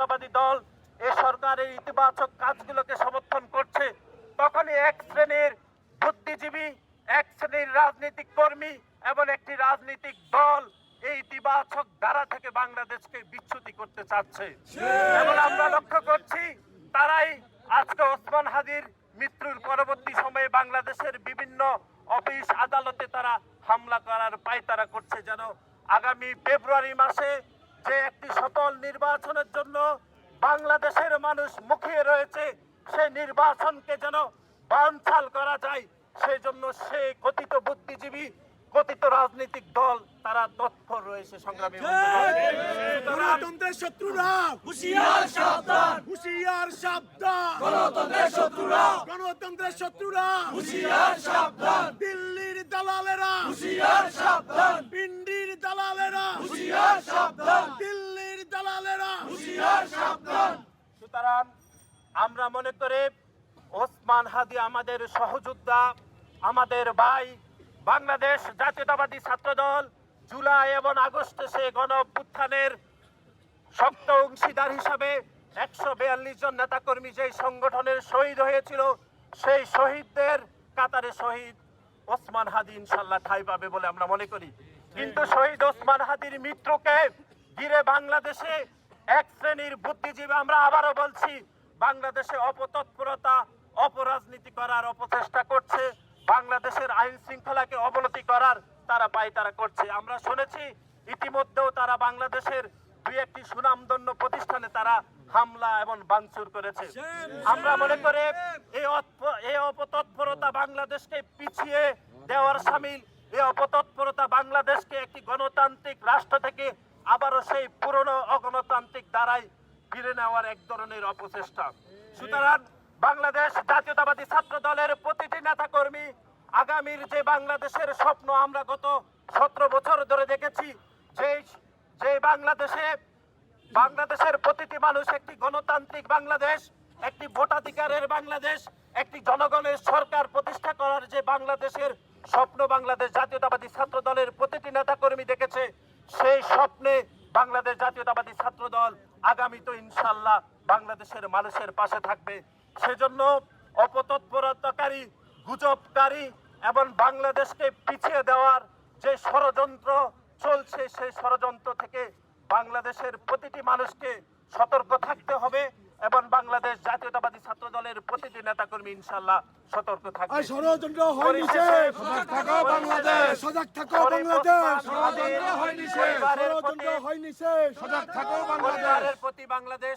জাতীয়তাবাদী দল এ সরকারের ইতিবাচক কাজগুলোকে সমর্থন করছে। তখনই এক শ্রেণির বুদ্ধিজীবী, এক শ্রেণির রাজনৈতিক কর্মী এবং একটি রাজনৈতিক দল এই ইতিবাচক ধারা থেকে বাংলাদেশকে বিচ্যুতি করতে চাচ্ছে। এবং আমরা লক্ষ্য করছি, তারাই আজকে ওসমান হাদির মৃত্যুর পরবর্তী সময়ে বাংলাদেশের বিভিন্ন অফিস আদালতে তারা হামলা করার পায়তারা করছে যেন আগামী ফেব্রুয়ারি মাসে যে নির্বাচনের জন্য বাংলাদেশের মানুষ মুখিয়ে রয়েছে সেই নির্বাচনকে যেন বানচাল করা যায় সেই জন্য সে কথিত বুদ্ধিজীবী কথিত রাজনৈতিক দল তারা তৎপর রয়েছে সংগ্রামী গণতন্ত্রের শত্রুরা। হুশিয়ার সাবধান। হুশিয়ার সাবধান। গণতন্ত্রের শত্রুরা। গণতন্ত্রের শত্রুরা। হুশিয়ার সাবধান। দিল্লির দালালেরা। হুশিয়ার সাবধান। পিন্ডির দালালেরা। হুশিয়ার সাবধান দিল্লির দালালেরা হুশিয়ার সাবধান সুতরাং আমরা মনে করে ওসমান হাদি আমাদের সহযোদ্ধা, আমাদের ভাই, বাংলাদেশ জাতীয়তাবাদী ছাত্রদল, জুলাই এবং আগস্টে সে গণ শক্ত অংশীদার হিসাবে একশো বিয়াল্লিশ জন নেতাকর্মী যেই সংগঠনের শহীদ হয়েছিল, সেই শহীদদের কাতারে শহীদ ওসমান হাদি ইনশাল্লাহ ঠাই পাবে বলে আমরা মনে করি। কিন্তু শহীদ ওসমান হাদির মৃত্যুকে ঘিরে বাংলাদেশে শ্রেণির বুদ্ধিজীবী আমরা আবারও বলছি, বাংলাদেশে অপতৎপরতা, অপরাজনীতি করার অপচেষ্টা করছে, বাংলাদেশের আইন শৃঙ্খলাকে অবনতি করার তারা পায় তারা করছে। আমরা শুনেছি, ইতিমধ্যেও তারা বাংলাদেশের দুই একটি সুনামধন্য প্রতিষ্ঠানে তারা হামলা এবং ভাঙচুর করেছে। আমরা মনে করে এই অপতৎপরতা বাংলাদেশকে পিছিয়ে দেওয়ার সামিল, এই অপতৎপরতা বাংলাদেশকে একটি গণতান্ত্রিক রাষ্ট্র থেকে আবারও সেই পুরনো অগণতান্ত্রিক দ্বারাই ফিরে নেওয়ার এক ধরনের অপচেষ্টা। সুতরাং বাংলাদেশ জাতীয়তাবাদী ছাত্র দলের প্রতিটি নেতাকর্মী আগামীর যে বাংলাদেশের স্বপ্ন আমরা গত সতেরো বছর ধরে দেখেছি যে যে বাংলাদেশে, বাংলাদেশের প্রতিটি মানুষ একটি গণতান্ত্রিক বাংলাদেশ, একটি ভোটাধিকারের বাংলাদেশ, একটি জনগণের সরকার প্রতিষ্ঠা করার যে বাংলাদেশের স্বপ্ন বাংলাদেশ জাতীয়তাবাদী ছাত্র দলের প্রতিটি নেতাকর্মী দেখেছে সেই স্বপ্নে বাংলাদেশ জাতীয়তাবাদী ছাত্র দল আগামী তো ইনশাল্লাহ বাংলাদেশের মানুষের পাশে থাকবে। সেজন্য অপতৎপরতাকারী, গুজবকারী এবং বাংলাদেশকে পিছিয়ে দেওয়ার যে ষড়যন্ত্র চলছে, সেই ষড়যন্ত্র থেকে বাংলাদেশের প্রতিটি মানুষকে সতর্ক থাকতে হবে। এবং বাংলাদেশ জাতীয়তাবাদী ছাত্র দলের প্রতিটি নেতাকর্মী ইনশাল্লাহ সতর্ক থাকবে। ষড়যন্ত্র হয়নি সজাগ থাকো বাংলাদেশ। সজাগ থাকো বাংলাদেশ। ষড়যন্ত্র হয়নি। ষড়যন্ত্র হয়নি সজাগ থাকো বাংলাদেশ। প্রতি বাংলাদেশ